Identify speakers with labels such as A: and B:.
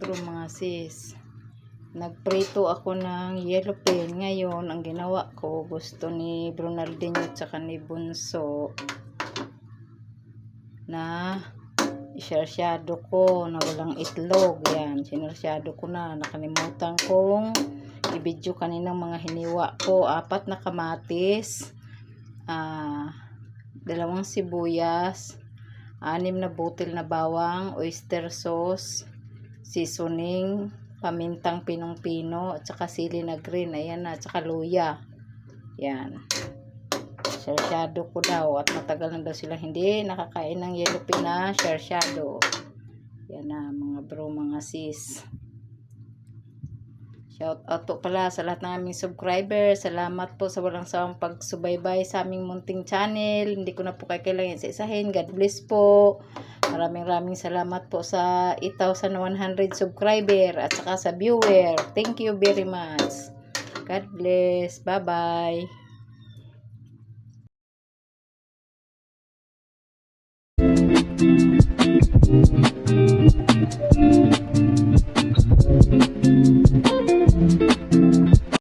A: mga sis. Nagprito ako ng yellow pen. Ngayon, ang ginawa ko, gusto ni Brunaldinho at saka ni Bunso na isyarsyado ko na walang itlog. Yan, sinarsyado ko na. Nakalimutan kong i-video kaninang mga hiniwa ko. Apat na kamatis, ah, dalawang sibuyas, anim na butil na bawang, oyster sauce, seasoning, pamintang pinong-pino, at saka sili na green, ayan na, at saka luya. Yan. Shersyado ko daw, at matagal na daw sila hindi nakakain ng yellow pin na shersyado. Yan na, mga bro, mga sis. Shout out po pala sa lahat ng aming subscribers. Salamat po sa walang sawang pagsubaybay sa aming munting channel. Hindi ko na po kayo kailangan sa isahin. God bless po. Maraming maraming salamat po sa 8,100 subscriber at saka sa viewer. Thank you very much. God bless. Bye-bye. Thank you.